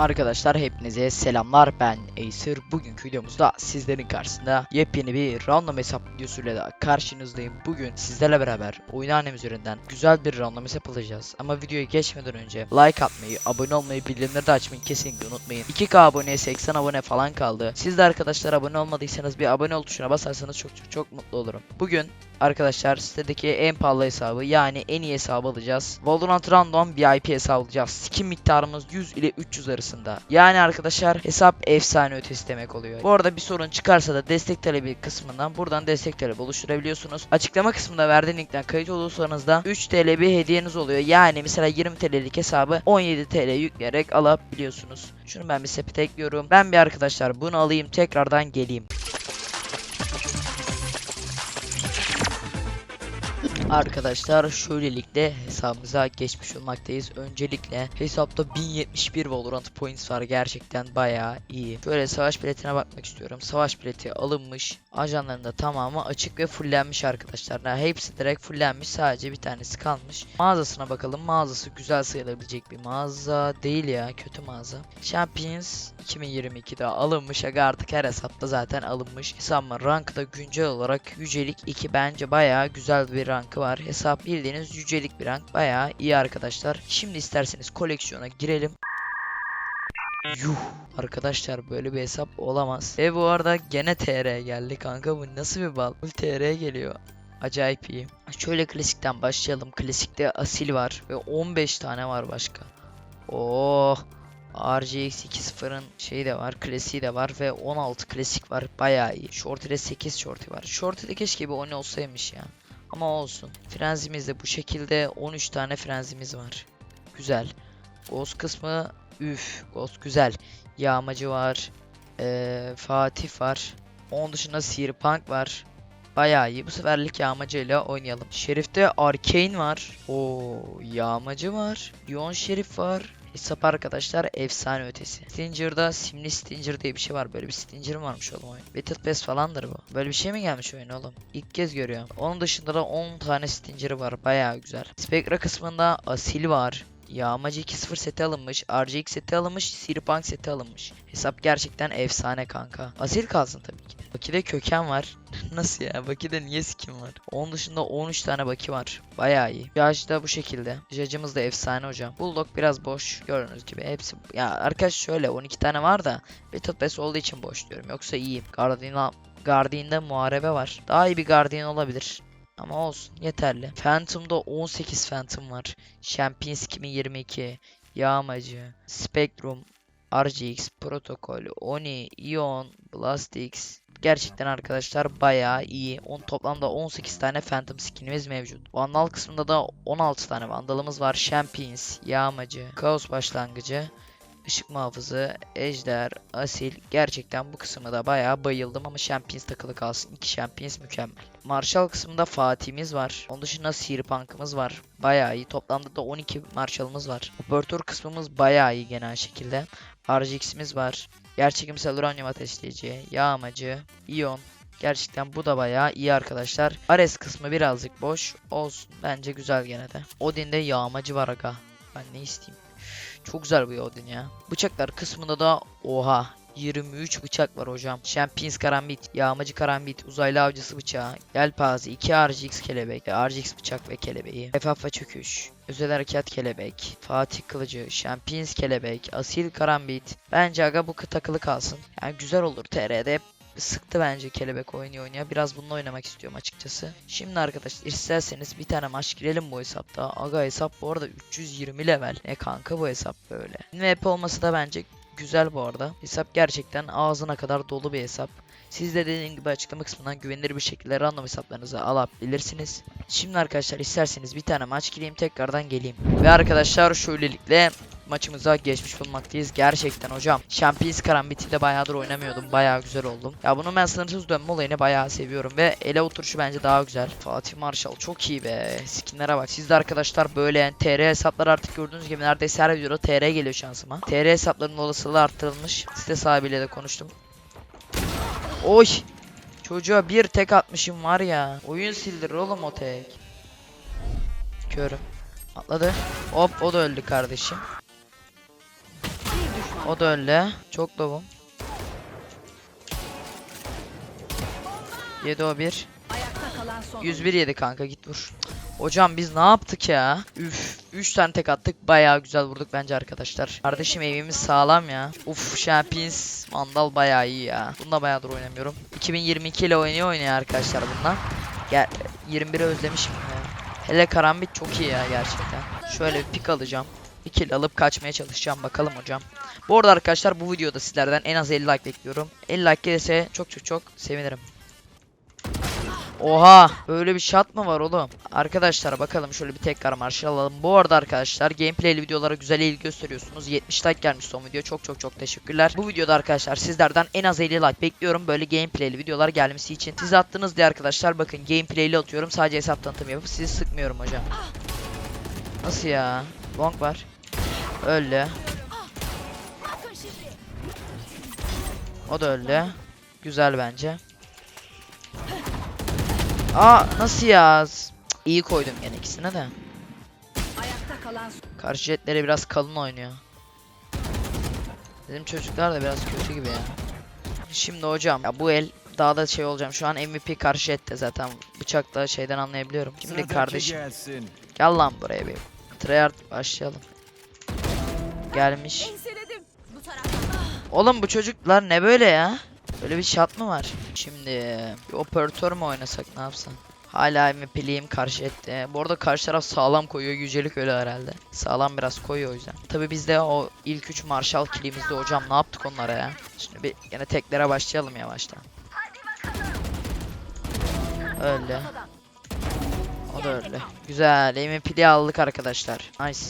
Arkadaşlar hepinize selamlar ben Acer. Bugünkü videomuzda sizlerin karşısında yepyeni bir random hesap videosuyla da karşınızdayım. Bugün sizlerle beraber oyunhanem üzerinden güzel bir random hesap alacağız. Ama videoya geçmeden önce like atmayı, abone olmayı, bildirimleri de açmayı kesinlikle unutmayın. 2K aboneye 80 abone falan kaldı. Siz de arkadaşlar abone olmadıysanız bir abone ol tuşuna basarsanız çok çok çok mutlu olurum. Bugün Arkadaşlar sitedeki en pahalı hesabı yani en iyi hesabı alacağız. Valorant Random VIP hesabı alacağız. Skin miktarımız 100 ile 300 arasında. Yani arkadaşlar hesap efsane ötesi demek oluyor. Bu arada bir sorun çıkarsa da destek talebi kısmından buradan destek talebi oluşturabiliyorsunuz. Açıklama kısmında verdiğim linkten kayıt olursanız da 3 TL bir hediyeniz oluyor. Yani mesela 20 TL'lik hesabı 17 TL yükleyerek alabiliyorsunuz. Şunu ben bir sepete ekliyorum. Ben bir arkadaşlar bunu alayım tekrardan geleyim. Arkadaşlar şöylelikle hesabımıza geçmiş olmaktayız. Öncelikle hesapta 1071 Valorant points var. Gerçekten bayağı iyi. Şöyle savaş biletine bakmak istiyorum. Savaş bileti alınmış. Ajanların da tamamı açık ve fullenmiş arkadaşlar. Yani hepsi direkt fullenmiş. Sadece bir tanesi kalmış. Mağazasına bakalım. Mağazası güzel sayılabilecek bir mağaza değil ya. Kötü mağaza. Champions 2022'de alınmış. Aga artık her hesapta zaten alınmış. Hesabımın rankı da güncel olarak yücelik 2 bence bayağı güzel bir rankı var. Hesap bildiğiniz yücelik bir rank. Bayağı iyi arkadaşlar. Şimdi isterseniz koleksiyona girelim. Yuh arkadaşlar böyle bir hesap olamaz. Ve bu arada gene TR geldi kanka bu nasıl bir bal? Full TR geliyor. Acayip iyi. Şöyle klasikten başlayalım. Klasikte asil var ve 15 tane var başka. Oh. RGX 2.0'ın şeyi de var, klasiği de var ve 16 klasik var. Bayağı iyi. Shorty'de 8 shorty var. Shorty'de keşke bir 10 olsaymış ya. Ama olsun. Frenzimiz de bu şekilde 13 tane frenzimiz var. Güzel. Ghost kısmı üf. Ghost güzel. Yağmacı var. Ee, Fatih var. Onun dışında Sirpunk var. Bayağı iyi. Bu seferlik yağmacıyla oynayalım. Şerif'te Arcane var. Oo, yağmacı var. Leon Şerif var. Hesap arkadaşlar efsane ötesi. Stinger'da simli Stinger diye bir şey var. Böyle bir Stinger varmış oğlum oyun? Battle Pass falandır bu. Böyle bir şey mi gelmiş oyun oğlum? İlk kez görüyorum. Onun dışında da 10 tane Stinger'ı var. Bayağı güzel. Spectra kısmında Asil var. Yağmacı 2.0 seti alınmış, RGX seti alınmış, Sirpunk seti alınmış. Hesap gerçekten efsane kanka. Asil kalsın tabii ki. Baki'de köken var. Nasıl ya? Baki'de niye skin var? Onun dışında 13 tane Baki var. Bayağı iyi. Judge da bu şekilde. Judge'ımız da efsane hocam. Bulldog biraz boş. Gördüğünüz gibi hepsi. Ya arkadaş şöyle 12 tane var da Battle Pass olduğu için boş diyorum. Yoksa iyiyim. Guardian'la Guardian'da muharebe var. Daha iyi bir Guardian olabilir. Ama olsun yeterli. Phantom'da 18 Phantom var. Champions 2022, Yağmacı, Spectrum, RGX, Protocol, Oni, Ion, Blastix. Gerçekten arkadaşlar bayağı iyi. On, toplamda 18 tane Phantom skinimiz mevcut. Vandal kısmında da 16 tane Vandalımız var. Champions, Yağmacı, Kaos Başlangıcı, Işık Muhafızı, Ejder, Asil. Gerçekten bu kısmı da bayağı bayıldım ama Champions takılı kalsın. 2 Champions mükemmel. Marshall kısmında Fatih'imiz var. Onun dışında Sirpunk'ımız var. Bayağı iyi. Toplamda da 12 Marshall'ımız var. Operatör kısmımız bayağı iyi genel şekilde. RGX'imiz var. Gerçekimsel uranyum ateşleyici, yağmacı, iyon. Gerçekten bu da bayağı iyi arkadaşlar. Ares kısmı birazcık boş. Olsun. Bence güzel gene de. Odin'de yağmacı var aga. Ben ne isteyeyim. Çok güzel bir Odin ya. Bıçaklar kısmında da oha 23 bıçak var hocam. Champions karambit, yağmacı karambit, uzaylı avcısı bıçağı, yelpaze, 2 RGX kelebek, RGX bıçak ve kelebeği, FF çöküş, özel harekat kelebek, Fatih kılıcı, Champions kelebek, asil karambit. Bence aga bu takılı kalsın. Yani güzel olur TR'de sıktı bence kelebek oynuyor oynuyor. Biraz bununla oynamak istiyorum açıkçası. Şimdi arkadaşlar isterseniz bir tane maç girelim bu hesapta. Aga hesap bu arada 320 level. Ne kanka bu hesap böyle. MVP olması da bence güzel bu arada. Hesap gerçekten ağzına kadar dolu bir hesap. Siz de dediğim gibi açıklama kısmından güvenilir bir şekilde random hesaplarınızı alabilirsiniz. Şimdi arkadaşlar isterseniz bir tane maç gireyim tekrardan geleyim. Ve arkadaşlar şöylelikle maçımıza geçmiş bulunmaktayız. Gerçekten hocam. Champions Karambit'i de bayağıdır oynamıyordum. Bayağı güzel oldum. Ya bunu ben sınırsız dönme olayını bayağı seviyorum. Ve ele oturuşu bence daha güzel. Fatih Marshall çok iyi be. Skinlere bak. Siz de arkadaşlar böyle yani TR hesaplar artık gördüğünüz gibi neredeyse her videoda TR geliyor şansıma. TR hesaplarının olasılığı arttırılmış. Site sahibiyle de konuştum. Oy. Çocuğa bir tek atmışım var ya. Oyun sildir oğlum o tek. Körüm. Atladı. Hop o da öldü kardeşim. O da öyle. Çok lovum. 7 o 1. Ayakta kalan son 101 yedi kanka git vur. Hocam biz ne yaptık ya? Üf 3 tane tek attık. Bayağı güzel vurduk bence arkadaşlar. Kardeşim evimiz sağlam ya. Uf Champions Mandal bayağı iyi ya. Bunda bayağıdır oynamıyorum. 2022 ile oynuyor oynuyor arkadaşlar bundan. Gel 21'i özlemişim ya. Hele karambit çok iyi ya gerçekten. Şöyle bir pik alacağım. Bir alıp kaçmaya çalışacağım bakalım hocam. Bu arada arkadaşlar bu videoda sizlerden en az 50 like bekliyorum. 50 like gelirse çok çok çok sevinirim. Oha böyle bir shot mı var oğlum? Arkadaşlar bakalım şöyle bir tekrar marşal alalım. Bu arada arkadaşlar gameplay'li videolara güzel ilgi gösteriyorsunuz. 70 like gelmiş son video. Çok çok çok teşekkürler. Bu videoda arkadaşlar sizlerden en az 50 like bekliyorum. Böyle gameplay'li videolar gelmesi için. Siz attınız diye arkadaşlar bakın gameplay'li atıyorum. Sadece hesap tanıtım yapıp sizi sıkmıyorum hocam. Nasıl ya? Long var. Öyle. O da öyle. Güzel bence. Aa nasıl ya? Cık, İyi koydum gene ikisine de. Ayakta kalan son Karşı jetleri biraz kalın oynuyor. Bizim çocuklar da biraz kötü gibi ya. Şimdi hocam ya bu el daha da şey olacağım. Şu an MVP karşı jette zaten bıçakla şeyden anlayabiliyorum. Şimdi kardeşim gel lan buraya bir. Treyarch başlayalım. Gelmiş. Oğlum bu çocuklar ne böyle ya? Böyle bir şat mı var? Şimdi bir operatör mü oynasak ne yapsan? Hala MVP'liyim karşı etti. Bu arada karşı taraf sağlam koyuyor. Yücelik öyle herhalde. Sağlam biraz koyuyor o yüzden. Tabi biz de o ilk 3 Marshall killimizde hocam ne yaptık onlara ya? Şimdi bir yine teklere başlayalım yavaştan. Öyle. O da öyle. Güzel. MVP'liyi aldık arkadaşlar. Nice.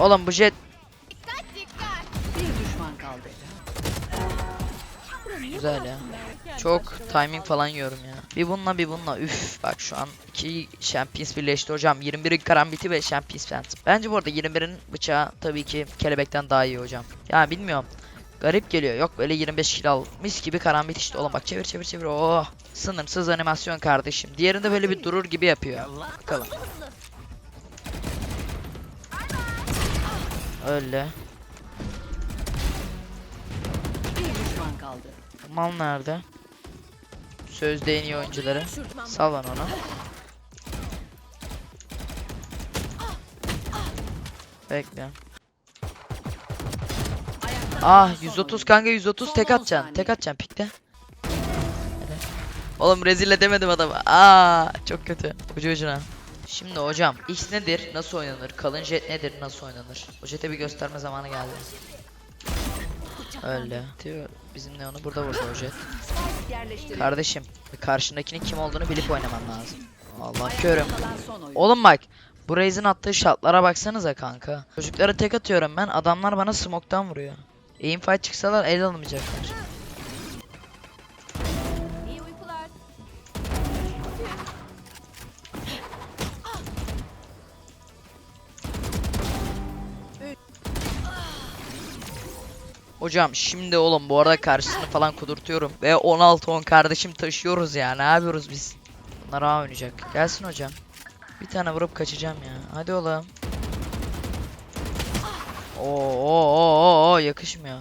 Oğlum bu jet Bir düşman kaldı. Güzel ya. Çok timing falan yiyorum ya. Bir bununla bir bununla. Üf bak şu an iki Champions birleşti hocam. 21'in karambiti ve Champions Phantom. Bence bu arada 21'in bıçağı tabii ki kelebekten daha iyi hocam. Ya bilmiyorum. Garip geliyor. Yok böyle 25 kilo al. Mis gibi karambit işte. Oğlum bak çevir çevir çevir. Oh. Sınırsız animasyon kardeşim. Diğerinde böyle bir durur gibi yapıyor. Bakalım. Öyle. Bir düşman kaldı. Mal nerede? Sözde en iyi oyuncuları. Sal lan onu. Bekle. Ah kalan son 130 kanka 130 tek atacaksın. Tek atacaksın pikte. Oğlum rezil edemedim adamı. Aa çok kötü. Ucu ucuna. Şimdi hocam X nedir? Nasıl oynanır? Kalın jet nedir? Nasıl oynanır? O jete bir gösterme zamanı geldi. Öyle. Diyor, Bizim ne onu burada vurdu o jet. Kardeşim karşındakinin kim olduğunu bilip oynaman lazım. Allah körüm. Oğlum bak bu Raze'in attığı şatlara baksanıza kanka. Çocuklara tek atıyorum ben adamlar bana smoke'tan vuruyor. Aim fight çıksalar el almayacaklar. Hocam şimdi oğlum bu arada karşısını falan kudurtuyorum. Ve 16-10 kardeşim taşıyoruz ya ne yapıyoruz biz? Bunlar A oynayacak. Gelsin hocam. Bir tane vurup kaçacağım ya. Hadi oğlum. Oo, oo, oo, oo, yakışmıyor.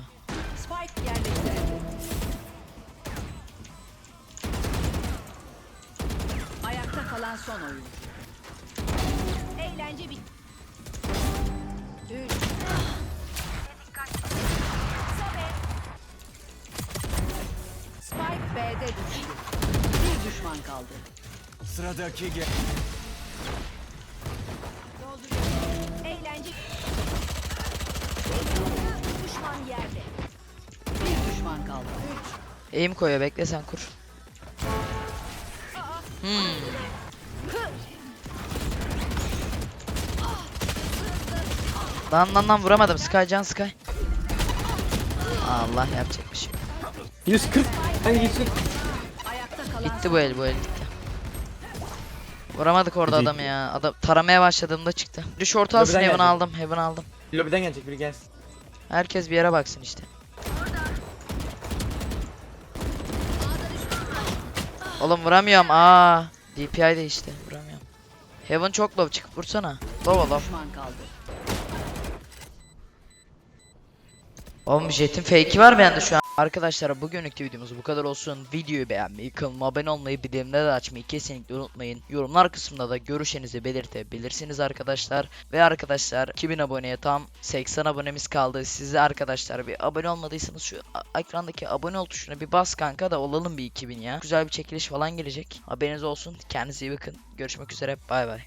Ayakta kalan son oyun. B'de düştü. Bir düşman kaldı. Sıradaki gel. Eğlence. Düşman yerde. Bir düşman kaldı. Aim koyuyor bekle sen kur. Hmm. Lan lan lan vuramadım Sky can Sky. Allah yapacak bir şey. yok. 140. Hangi 140? Bitti bu el bu el bitti. Vuramadık orada adamı ya. Adam taramaya başladığımda çıktı. Bir short alsın Lobiden heaven gelecek. aldım heaven aldım. Lobiden gelecek biri gelsin. Herkes bir yere baksın işte. Oğlum vuramıyorum aa. DPI de işte vuramıyorum. Heaven çok low çıkıp vursana. Low low. Oğlum jetin fake'i var bende şu an. Arkadaşlar bugünlük videomuz bu kadar olsun. Videoyu beğenmeyi, kanalıma abone olmayı, bildirimleri de açmayı kesinlikle unutmayın. Yorumlar kısmında da görüşlerinizi belirtebilirsiniz arkadaşlar. Ve arkadaşlar 2000 aboneye tam 80 abonemiz kaldı. Size arkadaşlar bir abone olmadıysanız şu ekrandaki abone ol tuşuna bir bas kanka da olalım bir 2000 ya. Güzel bir çekiliş falan gelecek. Haberiniz olsun. Kendinize iyi bakın. Görüşmek üzere. Bay bay.